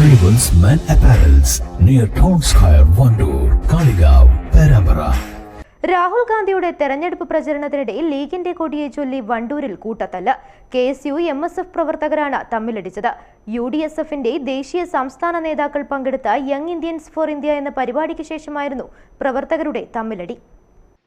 Arrivals men apparels near town square Wandoor Kalikavu Perambara. Rahul ഗാന്ധിയുടെ തെരഞ്ഞെടുപ്പ് പ്രചരണത്തിനിടയിൽ ലീഗിന്റെ കൊടിയെ ചൊല്ലി വണ്ടൂരിൽ കൂട്ടത്തല്ല. K S U M S F പ്രവർത്തകരാണ് തമ്മിലടിച്ചത്. യു ഡി എസ് എഫിന്റെ ദേശീയ സംസ്ഥാന നേതാക്കൾ പങ്കെടുത്ത യങ് ഇന്ത്യൻസ് ഫോർ ഇന്ത്യ എന്ന പരിപാടിക്ക് ശേഷമായിരുന്നു പ്രവർത്തകരുടെ തമ്മിലടി.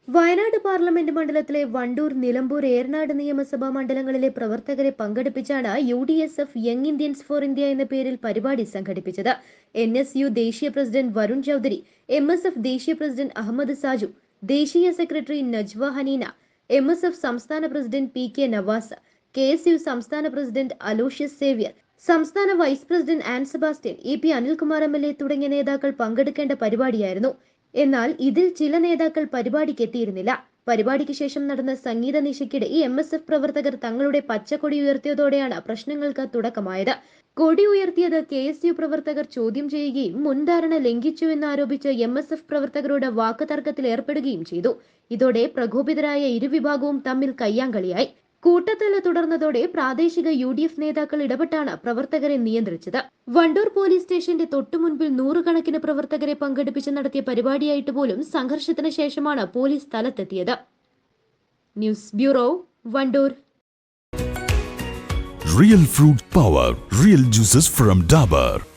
വയനാട് പാർലമെന്റ് മണ്ഡലത്തിലെ വണ്ടൂർ നിലമ്പൂർ ഏറനാട് നിയമസഭാ മണ്ഡലങ്ങളിലെ പ്രവർത്തകരെ പങ്കെടുപ്പിച്ചാണ് U D S F young Indians for India എന്ന പേരിൽ പരിപാടി സംഘടിപ്പിച്ചത്. എൻ എസ് യു ദേശീയ president Varun Chaudhary M S F ദേശീയ പ്രസിഡന്റ് അഹമ്മദ് സാജു ദേശീയ secretary Najwa Haneena M S F സംസ്ഥാന president P K Navas K S U സംസ്ഥാന president Aloysius Xavier സംസ്ഥാന vice president Ann Sebastian A P Anilkumar M L A തുടങ്ങിയ നേതാക്കൾ പങ്കെടുക്കേണ്ട പരിപാടിയായിരുന്നു. എന്നാൽ ഇതിൽ ചില നേതാക്കൾ പരിപാടിക്ക് എത്തിയിരുന്നില്ല പരിപാടിക്ക് ശേഷം നടന്ന സംഗീത നിശയ്ക്കിടെ ഈ എം എസ് എഫ് പ്രവർത്തകർ തങ്ങളുടെ പച്ചക്കൊടി ഉയർത്തിയതോടെയാണ് പ്രശ്നങ്ങൾക്ക് തുടക്കമായത്. കൊടി ഉയർത്തിയത് കെ എസ് യു പ്രവർത്തകർ ചോദ്യം ചെയ്യുകയും മുൻധാരണ ലംഘിച്ചു എന്നാരോപിച്ച് എം എസ് എഫ് പ്രവർത്തകരോട് വാക്കുതർക്കത്തിൽ ഏർപ്പെടുകയും ചെയ്തു. ഇതോടെ പ്രകോപിതരായ ഇരുവിഭാഗവും തമ്മിൽ കയ്യാങ്കളിയായി. കൂട്ടത്തല്ല് തുടർന്നതോടെ പ്രാദേശിക യു ഡി എഫ് നേതാക്കൾ ഇടപെട്ടാണ് പ്രവർത്തകരെ നിയന്ത്രിച്ചത്. വണ്ടൂർ പോലീസ് സ്റ്റേഷന്റെ തൊട്ടുമുൻപിൽ നൂറുകണക്കിന് പ്രവർത്തകരെ പങ്കെടുപ്പിച്ച് നടത്തിയ പരിപാടിയായിട്ട് പോലും സംഘർഷത്തിന് ശേഷമാണ് police സ്ഥലത്തെത്തിയത്. News bureau Wandoor. Real fruit power real juices from Dabur.